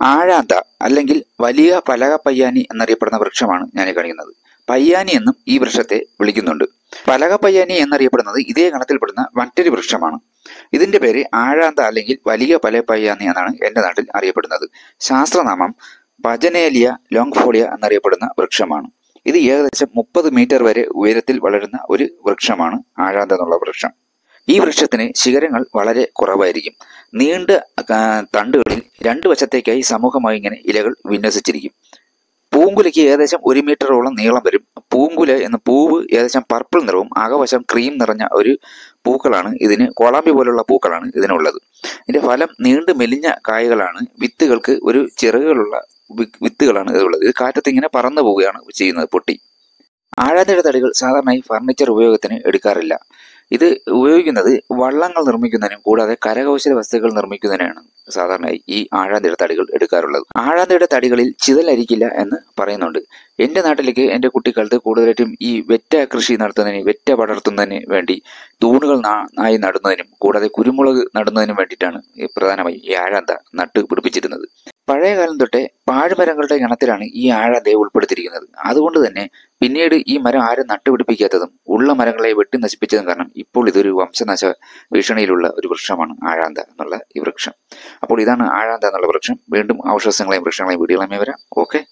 ആഴാന്ത അല്ലെങ്കിൽ വലിയ പലക പയ്യാനി എന്നറിയപ്പെടുന്ന വൃക്ഷമാണ് ഞാൻ കാണിക്കുന്നത്. പയ്യാനി എന്നും ഈ വൃക്ഷത്തെ വിളിക്കുന്നുണ്ട്. പലക പയ്യാനി എന്നറിയപ്പെടുന്നത് ഇതേ ഗണത്തിൽപ്പെടുന്ന മറ്റൊരു വൃക്ഷമാണ്. ഇതിന്റെ പേര് ആഴാന്ത അല്ലെങ്കിൽ വലിയ പല പയ്യാനി എന്നാണ് എന്റെ നാട്ടിൽ അറിയപ്പെടുന്നത്. ശാസ്ത്രനാമം പജനേലിയ ലോങ്ഫോളിയ എന്നറിയപ്പെടുന്ന വൃക്ഷമാണ്. ഇത് ഏകദേശം മുപ്പത് മീറ്റർ വരെ ഉയരത്തിൽ വളരുന്ന ഒരു വൃക്ഷമാണ് ആഴാന്ത എന്നുള്ള വൃക്ഷം. ഈ വൃക്ഷത്തിന് ശിഖരങ്ങൾ വളരെ കുറവായിരിക്കും. നീണ്ട തണ്ടുകളിൽ രണ്ടു വശത്തേക്കായി സമൂഹമായി ഇങ്ങനെ ഇലകൾ വിന്യസിച്ചിരിക്കും. പൂങ്കുലയ്ക്ക് ഏകദേശം ഒരു മീറ്ററോളം നീളം വരും. പൂങ്കുല എന്ന പൂവ് ഏകദേശം പർപ്പിൾ നിറവും അകവശം ക്രീം നിറഞ്ഞ ഒരു പൂക്കളാണ്. ഇതിന് കോളാമ്പി പോലുള്ള പൂക്കളാണ് ഇതിനുള്ളത്. ഇതിന്റെ ഫലം നീണ്ടു മെലിഞ്ഞ കായകളാണ്. വിത്തുകൾക്ക് ഒരു ചിറകുകളുള്ള വിത്തുകളാണ് ഇതുള്ളത് ഇത് കാറ്റത്ത് ഇങ്ങനെ പറന്നു പോവുകയാണ് ചെയ്യുന്നത് പൊട്ടി. ആഴാന്തയുടെ തടികൾ സാധാരണയായി ഫർണിച്ചർ ഉപയോഗത്തിന് എടുക്കാറില്ല. ഇത് ഉപയോഗിക്കുന്നത് വള്ളങ്ങൾ നിർമ്മിക്കുന്നതിനും കൂടാതെ കരകൗശല വസ്തുക്കൾ നിർമ്മിക്കുന്നതിനാണ്. സാധാരണയായി ഈ ആഴാന്തയുടെ തടികൾ എടുക്കാറുള്ളത്. ആഴാന്തയുടെ തടികളിൽ ചിതലരിക്കില്ല എന്ന് പറയുന്നുണ്ട്. എന്റെ നാട്ടിലേക്ക് എന്റെ കുട്ടിക്കാലത്ത് കൂടുതലായിട്ടും ഈ വെറ്റ കൃഷി നടത്തുന്നതിന് വെറ്റ പടർത്തുന്നതിന് വേണ്ടി തൂണുകൾ നായി നടുന്നതിനും കൂടാതെ കുരുമുളക് നടുന്നതിനും വേണ്ടിയിട്ടാണ് പ്രധാനമായി ഈ ആഴാന്ത നട്ട് പിടിപ്പിച്ചിരുന്നത്. പഴയ കാലം തൊട്ടേ പാഴ്മരങ്ങളുടെ ഗണത്തിലാണ് ഈ ആഴാന്തയെ ഉൾപ്പെടുത്തിയിരിക്കുന്നത്. അതുകൊണ്ട് തന്നെ പിന്നീട് ഈ മരം ആരും നട്ടുപിടിപ്പിക്കാത്തതും ഉള്ള മരങ്ങളെ വെട്ടി നശിപ്പിച്ചതും കാരണം ഇപ്പോൾ ഇതൊരു വംശനാശ ഭീഷണിയിലുള്ള ഒരു വൃക്ഷമാണ് ആഴാന്ത എന്നുള്ള ഈ വൃക്ഷം. അപ്പോൾ ഇതാണ് ആഴാന്ത എന്നുള്ള വൃക്ഷം. വീണ്ടും ഔഷധങ്ങളെയും വൃക്ഷങ്ങളെയും വീടുകളെയും വരാം. ഓക്കെ.